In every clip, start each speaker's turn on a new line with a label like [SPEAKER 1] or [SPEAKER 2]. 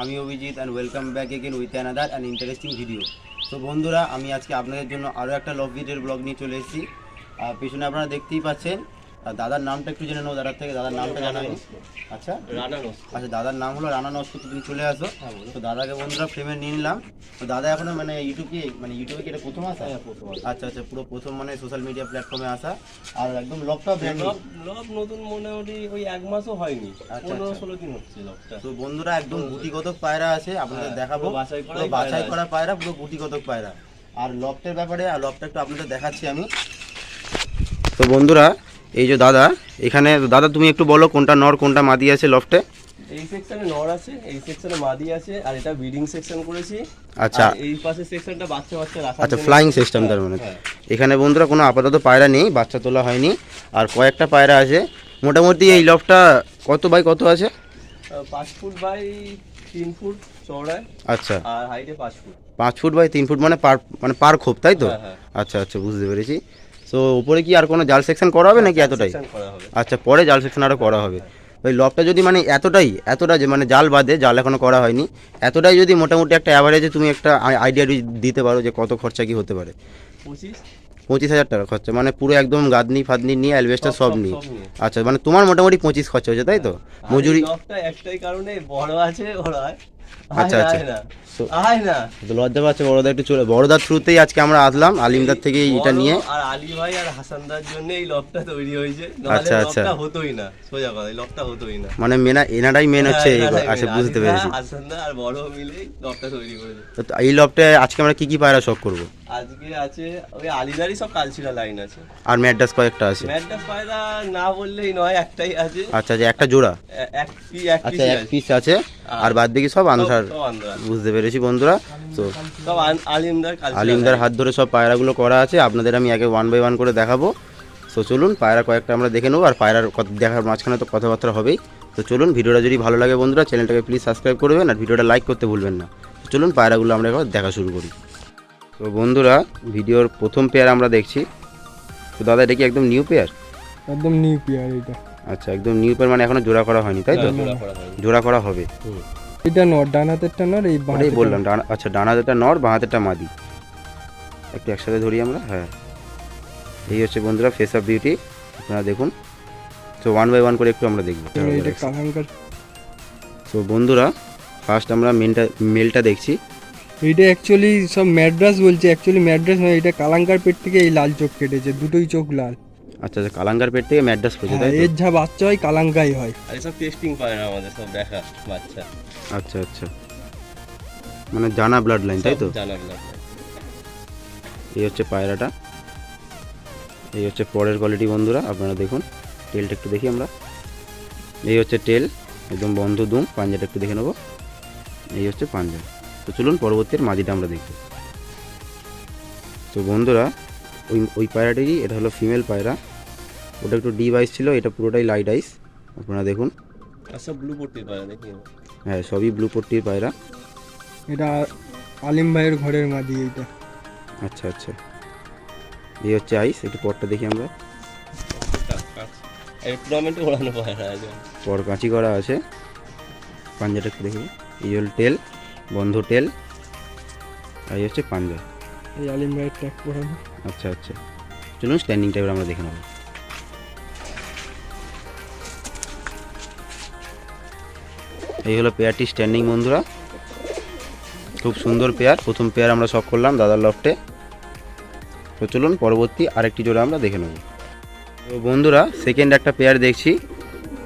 [SPEAKER 1] আমি Abhijit and welcome back again with another and interesting video তো বন্ধুরা, আমি আজকে আপনাদের জন্য আরও একটা লভ ভিডিওর ব্লগ নিয়ে চলে এসেছি। আর পিছনে আপনারা দেখতেই পাচ্ছেন আর দাদার নামটা একটু জেনে নেব দাদার থেকে দাদার নামটা জানাব। আচ্ছা?
[SPEAKER 2] রানা
[SPEAKER 1] আচ্ছা দাদার নাম হলো রানা নস্কর তুমি চলে আসো। তো দাদাকে বন্ধুরা ফ্রেমে নিয়ে নিলাম। তো দাদা এখনও মানে ইউটিউব কি মানে ইউটিউবে কি এটা প্রথম আসা?
[SPEAKER 2] হ্যাঁ, প্রথম
[SPEAKER 1] আচ্ছা আচ্ছা পুরো প্রথম মানে সোশ্যাল মিডিয়া প্ল্যাটফর্মে আসা। আর একদম লকটা ব্র্যান্ড
[SPEAKER 2] লব নতুন মোটামুটি ওই এক মাসও হয়নি।
[SPEAKER 1] আচ্ছা,
[SPEAKER 2] পনেরো
[SPEAKER 1] আচ্ছা।
[SPEAKER 2] ষোলো দিন হচ্ছে লবটা
[SPEAKER 1] তো বন্ধুরা একদম গুটিগত পায়রা আছে আপনাদের
[SPEAKER 2] হ্যাঁ,
[SPEAKER 1] দেখাবো।
[SPEAKER 2] বাছাই
[SPEAKER 1] করা পায়রা পুরো গুটিগত পায়রা। আর লফটের ব্যাপারে আর লফটা একটু আপনাদের দেখাচ্ছি আমি। তো বন্ধুরা এই যে দাদা এখানে দাদা তুমি একটু বলো কোনটা নর কোনটা মাদি আছে লফটে
[SPEAKER 2] এই সেকশনে নর আছে এই সেকশনে মাদি আছে আর এটা ব্রিডিং সেকশন করেছি।
[SPEAKER 1] আচ্ছা।
[SPEAKER 2] এই পাশে সেকশনটা বাচ্চা বাচ্চা রাখা
[SPEAKER 1] আচ্ছা ফ্লাইং সিস্টেম তার মানে।
[SPEAKER 2] হ্যাঁ।
[SPEAKER 1] এখানে বন্ধুরা কোনো আপাতত পায়রা নেই বাচ্চা তোলা হয়নি আর কয়েকটা পায়রা আছে। মোটামুটি এই লফটা কত বাই কত আছে?
[SPEAKER 2] পাঁচ ফুট বাই তিন ফুট চওড়ায়
[SPEAKER 1] আচ্ছা।
[SPEAKER 2] আর হাইটে পাঁচ ফুট।
[SPEAKER 1] পাঁচ ফুট বাই তিন ফুট মানে পার মানে পার খোপ তাই তো?
[SPEAKER 2] হ্যাঁ, হ্যাঁ।
[SPEAKER 1] আচ্ছা আচ্ছা বুঝতে পেরেছি। তো উপরে কি আর কোনো জাল সেকশন করা হবে নাকি এতটাই? আচ্ছা পরে জাল সেকশন আরও করা হবে। ওই লবটা যদি মানে এতটাই এতটা যে মানে জাল বাদে জাল এখনও করা হয়নি এতটাই যদি মোটামুটি একটা অ্যাভারেজে তুমি একটা আইডিয়া দিতে পারো যে কত খরচা কি হতে পারে।
[SPEAKER 2] পঁচিশ?
[SPEAKER 1] হাজার টাকা খরচা মানে পুরো একদম গাদনি ফাদনি নিয়ে
[SPEAKER 2] সব
[SPEAKER 1] সব- নিয়ে। আচ্ছা মানে তোমার মোটামুটি পঁচিশ খরচা হয়েছে তাই তো? মজুরি
[SPEAKER 2] একটাই কারণে বড় আছে বড় হয়।
[SPEAKER 1] আচ্ছা, আচ্ছা।
[SPEAKER 2] আয় না।
[SPEAKER 1] তো-
[SPEAKER 2] আয় না।
[SPEAKER 1] তো লজ্জা পাচ্ছে বড়দা একটু চলে বড়দার থ্রুতেই আজকে আমরা আসলাম আলিমদার থেকে এটা নিয়ে।
[SPEAKER 2] আর আলী ভাই আর হাসানদার জন্য এই লকটা তৈরি হয়েছে।
[SPEAKER 1] আচ্ছা, আচ্ছা।
[SPEAKER 2] হতোই না। সোজা কথা এই লকটা হতোই না।
[SPEAKER 1] মানে মেনা এনারাই মেন হচ্ছে
[SPEAKER 2] হ্যাঁ,
[SPEAKER 1] আচ্ছা বুঝতে পেরেছি।
[SPEAKER 2] হাসানদা আর বড় মিলেই লকটা তৈরি করেছে।
[SPEAKER 1] এই আজকে আমরা কি কি পায়রা শখ করব?
[SPEAKER 2] আজকে আছে ওই আলিদারই সব কালচিরা লাইন আছে।
[SPEAKER 1] আর ম্যাড্রাস কয়েকটা আছে?
[SPEAKER 2] ম্যাডাস পায়রা না বললেই নয় একটাই আছে।
[SPEAKER 1] আচ্ছা যে একটা জোড়া?
[SPEAKER 2] এক পি এক
[SPEAKER 1] আচ্ছা এক পিস আছে আর বাদ বাকি সব আনসার বুঝতে পেরেছি বন্ধুরা তো
[SPEAKER 2] সব আলিমদার
[SPEAKER 1] আলিমদার হাত ধরে সব পায়রাগুলো করা আছে আপনাদের আমি একে ওয়ান বাই ওয়ান করে দেখাবো। তো চলুন পায়রা কয়েকটা আমরা দেখে নেব আর পায়রার দেখার মাঝখানে তো কথাবার্তা হবেই। তো চলুন ভিডিওটা যদি ভালো লাগে বন্ধুরা চ্যানেলটাকে প্লিজ সাবস্ক্রাইব করবেন আর ভিডিওটা লাইক করতে ভুলবেন না। চলুন পায়রাগুলো আমরা একবার দেখা শুরু করি। তো বন্ধুরা ভিডিওর প্রথম পেয়ার আমরা দেখছি। তো দাদা এটা কি একদম নিউ পেয়ার
[SPEAKER 3] একদম নিউ পেয়ার এটা।
[SPEAKER 1] আচ্ছা একদম নিউ পেয়ার মানে এখনও জোড়া করা হয়নি তাই তো?
[SPEAKER 2] জোড়া করা হয়নি।
[SPEAKER 1] জোড়া করা হবে।
[SPEAKER 3] এটা নর ডান হাতেরটা নর এই বাঁ
[SPEAKER 1] বললাম আচ্ছা ডানা হাতেরটা নর বাঁ হাতেরটা মাদি। একটু একসাথে ধরি আমরা হ্যাঁ। এই হচ্ছে বন্ধুরা ফেস অফ বিউটি আপনারা দেখুন। তো ওয়ান বাই ওয়ান করে একটু আমরা দেখব। তো বন্ধুরা ফার্স্ট আমরা মেলটা মেলটা দেখছি।
[SPEAKER 3] এইটা অ্যাকচুয়ালি সব ম্যাড্রাস বলছে অ্যাকচুয়ালি ম্যাড্রাস নয় এটা কালাঙ্কার পেট থেকে এই লাল চোখ কেটেছে দুটোই চোখ লাল।
[SPEAKER 1] আচ্ছা আচ্ছা কালাঙ্গার পেট থেকে ম্যাড্রাস করেছে
[SPEAKER 3] হ্যাঁ,
[SPEAKER 1] তাই
[SPEAKER 3] এর যা বাচ্চা হয় কালাঙ্কাই হয়।
[SPEAKER 2] আর এসব টেস্টিং পায়রা আমাদের সব দেখা বাচ্চা।
[SPEAKER 1] আচ্ছা আচ্ছা। মানে জানা ব্লাড লাইন তাই তো?
[SPEAKER 2] জানা গেল
[SPEAKER 1] এই হচ্ছে পায়রাটা। এই হচ্ছে পরের কোয়ালিটি বন্ধুরা আপনারা দেখুন। টেলটা একটু দেখি আমরা। এই হচ্ছে টেল একদম বন্ধ দুম পাঞ্জাটা একটু দেখে নেব। এই হচ্ছে পাঞ্জা। তো চলুন পরবর্তীর মাদিটা আমরা দেখব তো বন্ধুরা ওই ওই পায়রাটারই এটা হলো ফিমেল পায়রা। ওটা একটু ডিপ আইস ছিল এটা পুরোটাই লাইট আইস আপনারা দেখুন।
[SPEAKER 2] আর সব ব্লু পট্টির পায়রা দেখি
[SPEAKER 1] হ্যাঁ সবই ব্লু পট্টির পায়রা।
[SPEAKER 3] এটা আলিম ভাইয়ের ঘরের মাদি এইটা।
[SPEAKER 1] আচ্ছা আচ্ছা। এই হচ্ছে আইস একটু পরটা দেখি আমরা।
[SPEAKER 2] এই টুর্নামেন্টে ওড়ানো পায়রা আছে
[SPEAKER 1] পর কাঁচি করা আছে। পাঞ্জাটা একটু দেখি। এই হল টেল বন্ধ টেল আর এই হচ্ছে পাঞ্জা
[SPEAKER 3] এই আলিম ভাইয়ের ট্যাগ করানো
[SPEAKER 1] আচ্ছা আচ্ছা। চলুন স্ট্যান্ডিং টাইপের আমরা দেখে নেব। এই হলো পেয়ারটি স্ট্যান্ডিং বন্ধুরা। খুব সুন্দর পেয়ার প্রথম পেয়ার আমরা শখ করলাম দাদার লফটে তো চলুন পরবর্তী আরেকটি জোড়া আমরা দেখে নেব। তো বন্ধুরা সেকেন্ড একটা পেয়ার দেখছি।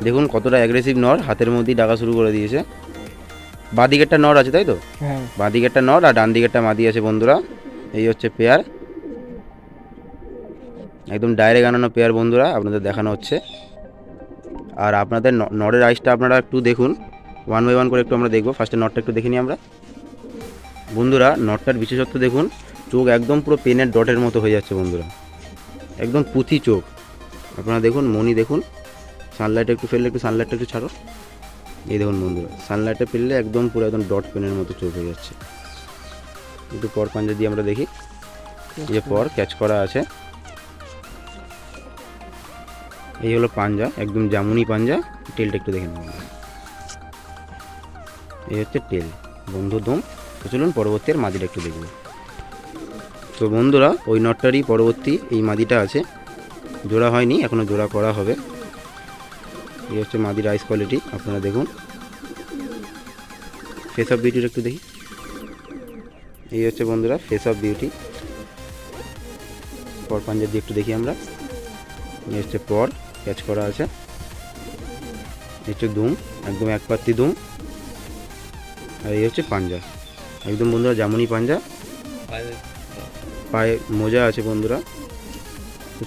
[SPEAKER 1] দেখুন কতটা অ্যাগ্রেসিভ নর হাতের মধ্যেই ডাকা শুরু করে দিয়েছে। বাঁ দিকেরটা নর আছে তাই তো?
[SPEAKER 3] হ্যাঁ।
[SPEAKER 1] বাঁ দিকেরটা নর আর ডান দিকেরটা মাদি আছে বন্ধুরা। এই হচ্ছে পেয়ার। একদম ডাইরেক্ট আনানো পেয়ার বন্ধুরা আপনাদের দেখানো হচ্ছে। আর আপনাদের নরের আইসটা আপনারা একটু দেখুন। ওয়ান বাই ওয়ান করে একটু আমরা দেখব। ফার্স্টে নটটা একটু দেখে নিই আমরা। বন্ধুরা নটটার বিশেষত্ব দেখুন চোখ একদম পুরো পেনের ডটের মতো হয়ে যাচ্ছে বন্ধুরা। একদম পুঁথি চোখ। আপনারা দেখুন মনি দেখুন। সানলাইটে একটু ফেললে একটু সানলাইটটা একটু ছাড়ো। এই দেখুন বন্ধুরা সানলাইটে ফেললে একদম পুরো একদম ডট পেনের মতো চোখ হয়ে যাচ্ছে। একটু পর পাঞ্জা দিয়ে আমরা দেখি এই যে পর ক্যাচ করা আছে। এই হলো পাঞ্জা একদম জামুনি পাঞ্জা। টেলটা একটু দেখে নেব। এই হচ্ছে টেল বন্ধু দুম। তো চলুন পরবর্তী আর মাদিটা একটু দেখব তো বন্ধুরা ওই নটটারই পরবর্তী এই মাদিটা আছে। জোড়া হয়নি এখনও জোড়া করা হবে। এই হচ্ছে মাদির আইস কোয়ালিটি আপনারা দেখুন। ফেস অফ বিউটির একটু দেখি। এই হচ্ছে বন্ধুরা ফেস অফ বিউটি পর পাঞ্জাব একটু দেখি আমরা। এই হচ্ছে পর ক্যাচ করা আছে। হচ্ছে দুম, একদম এক পাত্তি দুম। আর এই হচ্ছে পাঞ্জা। একদম বন্ধুরা, জামুনি পাঞ্জা। পায়ে মোজা আছে বন্ধুরা।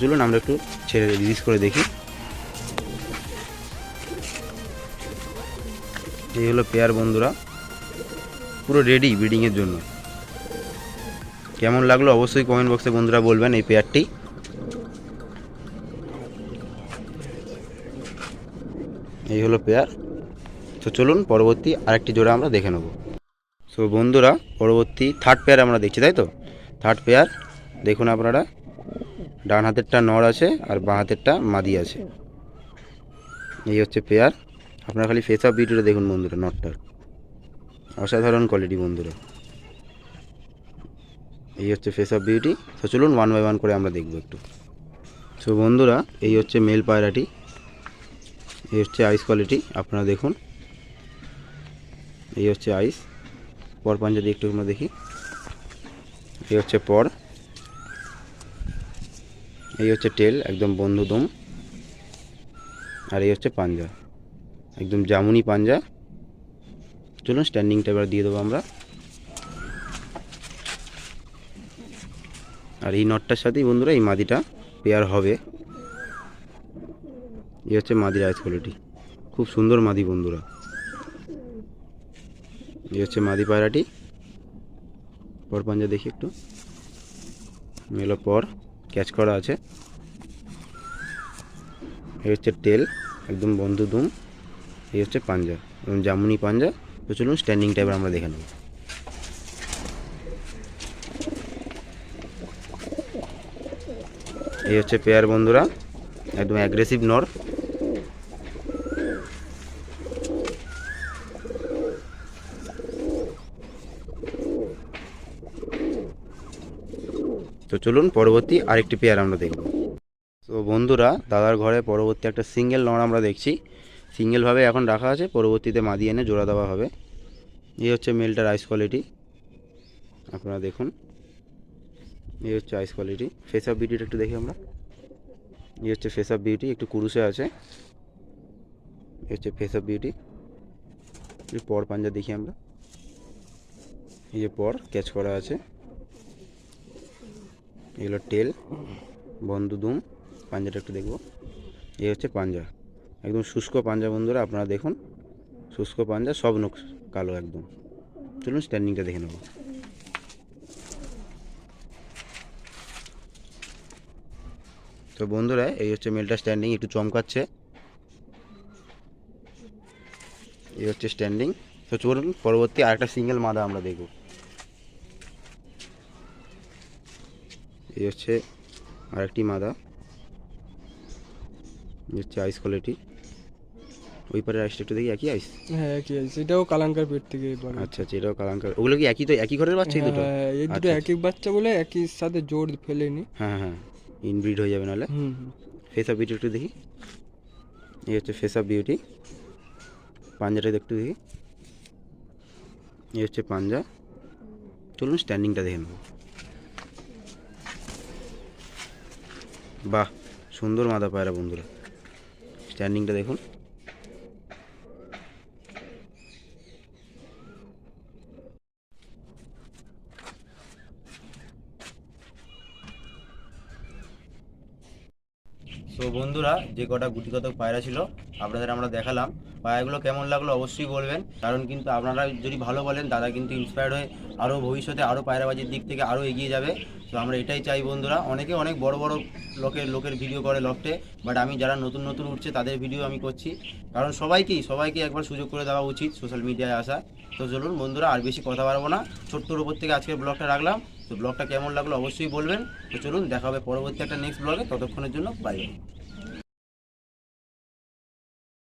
[SPEAKER 1] চলুন আমরা একটু ছেড়ে রিলিজ করে দেখি। এই হলো পেয়ার বন্ধুরা। পুরো রেডি ব্রিডিংয়ের জন্য। কেমন লাগল অবশ্যই কমেন্ট বক্সে বন্ধুরা বলবেন এই পেয়ারটি এই হলো পেয়ার তো চলুন পরবর্তী আরেকটি জোড়া আমরা দেখে নেব। সো বন্ধুরা, পরবর্তী থার্ড পেয়ার আমরা দেখছি, তাই তো? থার্ড পেয়ার দেখুন আপনারা। ডান হাতেরটা নর আছে আর বাঁ হাতেরটা মাদি আছে। এই হচ্ছে পেয়ার আপনারা খালি ফেস অফ বিউটিটা দেখুন বন্ধুরা নটটার অসাধারণ কোয়ালিটি বন্ধুরা। এই হচ্ছে ফেস অফ বিউটি তো চলুন ওয়ান বাই ওয়ান করে আমরা দেখব একটু। সো বন্ধুরা, এই হচ্ছে মেল পায়রাটি। এই হচ্ছে আইস কোয়ালিটি আপনারা দেখুন। এই হচ্ছে আইস পর পাঞ্জা দিয়ে একটু আমরা দেখি। এই হচ্ছে পর। এই হচ্ছে টেল একদম বন্ধু দম আর এই হচ্ছে পাঞ্জা। একদম জামুনি পাঞ্জা। চলুন স্ট্যান্ডিংটা এবার দিয়ে দেবো আমরা। আর এই নটটার সাথেই বন্ধুরা, এই মাদিটা পেয়ার হবে। এই হচ্ছে মাদির আইস কোয়ালিটি খুব সুন্দর মাদি বন্ধুরা। এই হচ্ছে মাদি পায়রাটি। পর পাঞ্জা দেখি একটু। মেলো পর ক্যাচ করা আছে। এই হচ্ছে টেল একদম বন্ধু দুম। এই হচ্ছে পাঞ্জা। এবং জামুনি পাঞ্জা। তো চলুন স্ট্যান্ডিং টাইপের আমরা দেখে নেব। এই হচ্ছে পেয়ার বন্ধুরা। একদম অ্যাগ্রেসিভ নর। তো চলুন পরবর্তী আরেকটি পেয়ার আমরা দেখব। তো বন্ধুরা, দাদার ঘরে পরবর্তী একটা সিঙ্গেল নর আমরা দেখছি। সিঙ্গেলভাবে এখন রাখা আছে, পরবর্তীতে মাদি এনে জোড়া দেওয়া হবে। এই হচ্ছে মেলটার আইস কোয়ালিটি আপনারা দেখুন। এই হচ্ছে আইস কোয়ালিটি ফেস অফ বিউটিটা একটু দেখি আমরা। এই হচ্ছে ফেস অফ বিউটি একটু কুরুসে আছে। এই হচ্ছে ফেস অফ বিউটি পর পাঞ্জা দেখি আমরা। এই যে পর ক্যাচ করা আছে। এগুলো টেল বন্ধু দুম। পাঞ্জাটা একটু দেখব। এই হচ্ছে পাঞ্জা। একদম শুষ্ক পাঞ্জা বন্ধুরা, আপনারা দেখুন। শুষ্ক পাঞ্জা, সব নখ কালো একদম। চলুন স্ট্যান্ডিংটা দেখে নেব। তো বন্ধুরা, এই হচ্ছে মেলটা স্ট্যান্ডিং একটু চমকাচ্ছে। এই হচ্ছে স্ট্যান্ডিং তো চলুন, পরবর্তী আরেকটা সিঙ্গেল মাদা আমরা দেখব। এই হচ্ছে আরেকটি মাদা। হচ্ছে আইস কোয়ালিটি ওই পারে আইসটা একটু দেখি একই আইস
[SPEAKER 3] হ্যাঁ একই আছে এটাও কালাঙ্কার পেট থেকে এবার
[SPEAKER 1] আচ্ছা আচ্ছা এটাও কালাঙ্কার। ওগুলো কি একই তো একই ঘরের বাচ্চা এই দুটো?
[SPEAKER 3] হ্যাঁ এই দুটো
[SPEAKER 1] আচ্ছা,
[SPEAKER 3] একই বাচ্চা বলে একই সাথে জোর ফেলেনি।
[SPEAKER 1] হ্যাঁ হ্যাঁ ইনব্রিড হয়ে যাবে নাহলে।
[SPEAKER 3] হুম হুম।
[SPEAKER 1] ফেস অফ বিউটি একটু দেখি। এই হচ্ছে ফেস অফ বিউটি পাঞ্জাটা একটু দেখি। এই হচ্ছে পাঞ্জা। চলুন স্ট্যান্ডিংটা দেখে নেব। বাহ সুন্দর মাদা পায়রা বন্ধুরা। স্ট্যান্ডিংটা দেখুন। সো বন্ধুরা, যে কটা গুটি কত পায়রা ছিল, আপনাদের আমরা দেখালাম। পায়রাগুলো কেমন লাগল অবশ্যই বলবেন। কারণ কিন্তু আপনারা যদি ভালো বলেন, দাদা কিন্তু ইন্সপায়ার হয়ে আরও ভবিষ্যতে আরও পায়রাবাজির দিক থেকে আরও এগিয়ে যাবে। তো আমরা এটাই চাই বন্ধুরা। অনেকে অনেক বড় বড় লোকের লোকের ভিডিও করে লফটে বাট আমি যারা নতুন নতুন উঠছে, তাদের ভিডিও আমি করছি। কারণ সবাইকেই, সবাইকে একবার সুযোগ করে দেওয়া উচিত সোশ্যাল মিডিয়ায় আসা। তো চলুন বন্ধুরা, আর বেশি কথা বাড়বো না। ছোট্টর উপর থেকে আজকের ব্লগটা রাখলাম। তো ব্লগটা কেমন লাগল অবশ্যই বলবেন। তো চলুন, দেখা হবে পরবর্তী একটা নেক্সট ব্লগে ততক্ষণের জন্য বাই